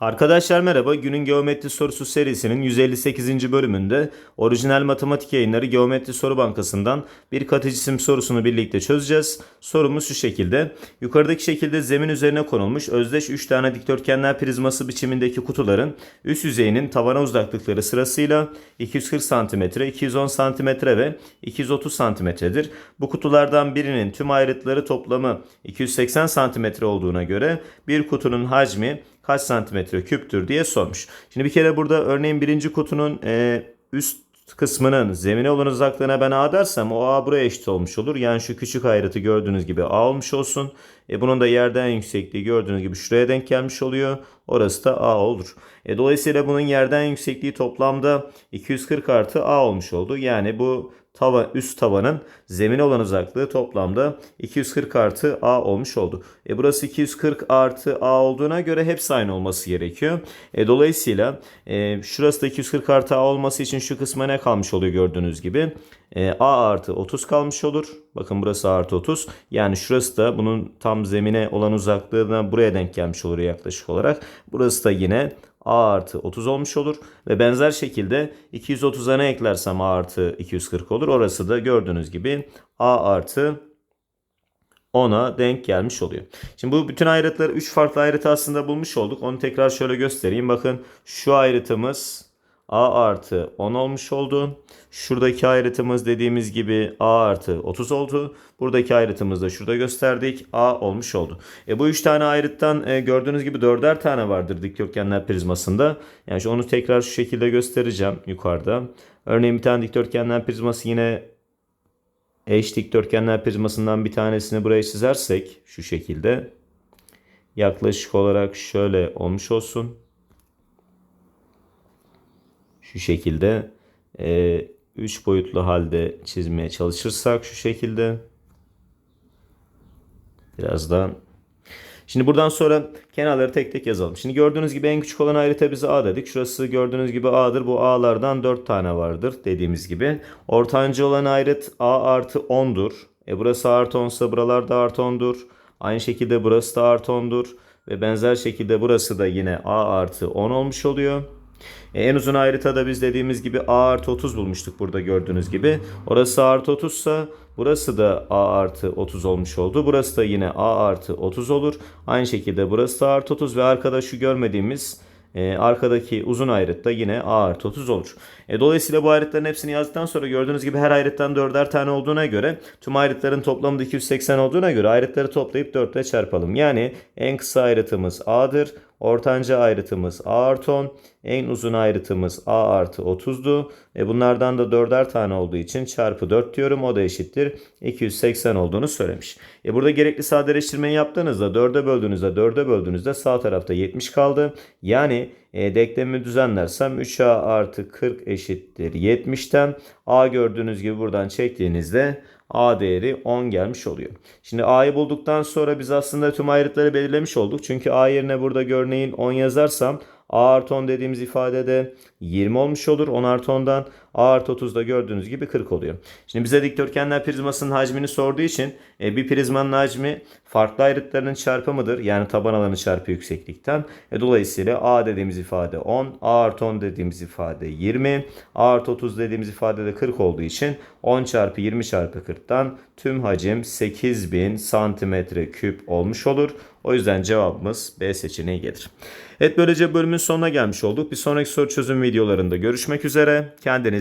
Arkadaşlar merhaba. Günün geometri sorusu serisinin 158. bölümünde orijinal matematik yayınları Geometri Soru Bankası'ndan bir katı sorusunu birlikte çözeceğiz. Sorumuz şu şekilde. Yukarıdaki şekilde zemin üzerine konulmuş özdeş 3 tane dikdörtgenler prizması biçimindeki kutuların üst yüzeyinin tavana uzaklıkları sırasıyla 240 cm, 210 cm ve 230 cm'dir. Bu kutulardan birinin tüm ayrıtları toplamı 280 cm olduğuna göre bir kutunun hacmi kaç santimetre küptür diye sormuş. Şimdi bir kere burada örneğin birinci kutunun e, üst kısmının zemine olan uzaklığına ben A dersem o A buraya eşit olmuş olur. Yani şu küçük ayrıtı gördüğünüz gibi A olmuş olsun. E, bunun da yerden yüksekliği gördüğünüz gibi şuraya denk gelmiş oluyor. Orası da A olur. E, dolayısıyla bunun yerden yüksekliği toplamda 240 artı A olmuş oldu. Yani bu tava, üst tavanın zemine olan uzaklığı toplamda 240 artı A olmuş oldu. E burası 240 artı A olduğuna göre hepsi aynı olması gerekiyor. E dolayısıyla e, şurası da 240 artı A olması için şu kısma ne kalmış oluyor gördüğünüz gibi. E, A artı 30 kalmış olur. Bakın burası artı 30. Yani şurası da bunun tam zemine olan uzaklığına buraya denk gelmiş olur yaklaşık olarak. Burası da yine A artı 30 olmuş olur. Ve benzer şekilde 230'a ne eklersem A artı 240 olur. Orası da gördüğünüz gibi A artı 10'a denk gelmiş oluyor. Şimdi bu bütün ayrıtları 3 farklı ayrıtı aslında bulmuş olduk. Onu tekrar şöyle göstereyim. Bakın şu ayrıtımız A artı 10 olmuş oldu. Şuradaki ayrıtımız dediğimiz gibi A artı 30 oldu. Buradaki ayrıtımız da şurada gösterdik. A olmuş oldu. E bu 3 tane ayrıttan e, gördüğünüz gibi 4'er tane vardır dikdörtgenler prizmasında. Yani şu- onu tekrar şu şekilde göstereceğim yukarıda. Örneğin bir tane dikdörtgenler prizması yine eş dikdörtgenler prizmasından bir tanesini buraya çizersek şu şekilde yaklaşık olarak şöyle olmuş olsun. Şu şekilde 3 boyutlu halde çizmeye çalışırsak şu şekilde birazdan Şimdi buradan sonra kenarları tek tek yazalım. Şimdi gördüğünüz gibi en küçük olan ayrıta bize A dedik. Şurası gördüğünüz gibi A'dır. Bu A'lardan 4 tane vardır dediğimiz gibi. Ortancı olan ayrıt A artı 10'dur. E burası artı 10 ise buralar da artı 10'dur. Aynı şekilde burası da artı 10'dur. Ve benzer şekilde burası da yine A artı 10 olmuş oluyor. E, en uzun ayrıtada biz dediğimiz gibi A artı 30 bulmuştuk burada gördüğünüz gibi. Orası A artı 30 ise burası da A artı 30 olmuş oldu. Burası da yine A artı 30 olur. Aynı şekilde burası da artı 30 ve arkada şu görmediğimiz e, arkadaki uzun ayrıt da yine A artı 30 olur. E, dolayısıyla bu ayrıtların hepsini yazdıktan sonra gördüğünüz gibi her ayrıttan 4'er tane olduğuna göre tüm ayrıtların toplamı da 280 olduğuna göre ayrıtları toplayıp 4 ile çarpalım. Yani en kısa ayrıtımız A'dır. Ortanca ayrıtımız A artı 10. En uzun ayrıtımız A artı 30'du. E bunlardan da 4'er tane olduğu için çarpı 4 diyorum. O da eşittir. 280 olduğunu söylemiş. E burada gerekli sadeleştirmeyi yaptığınızda 4'e böldüğünüzde 4'e böldüğünüzde sağ tarafta 70 kaldı. Yani e, denklemi düzenlersem 3A artı 40 eşittir 70'ten. A gördüğünüz gibi buradan çektiğinizde A değeri 10 gelmiş oluyor. Şimdi A'yı bulduktan sonra biz aslında tüm ayrıtları belirlemiş olduk. Çünkü A yerine burada örneğin 10 yazarsam A artı 10 dediğimiz ifadede 20 olmuş olur. 10 artı 10'dan A artı 30'da gördüğünüz gibi 40 oluyor. Şimdi bize dikdörtgenler prizmasının hacmini sorduğu için e, bir prizmanın hacmi farklı ayrıtlarının çarpımıdır. Yani taban alanı çarpı yükseklikten. E, dolayısıyla A dediğimiz ifade 10, A artı 10 dediğimiz ifade 20, A artı 30 dediğimiz ifade de 40 olduğu için 10 çarpı 20 çarpı 40'tan tüm hacim 8000 santimetre küp olmuş olur. O yüzden cevabımız B seçeneği gelir. Evet böylece bölümün sonuna gelmiş olduk. Bir sonraki soru çözüm videolarında görüşmek üzere.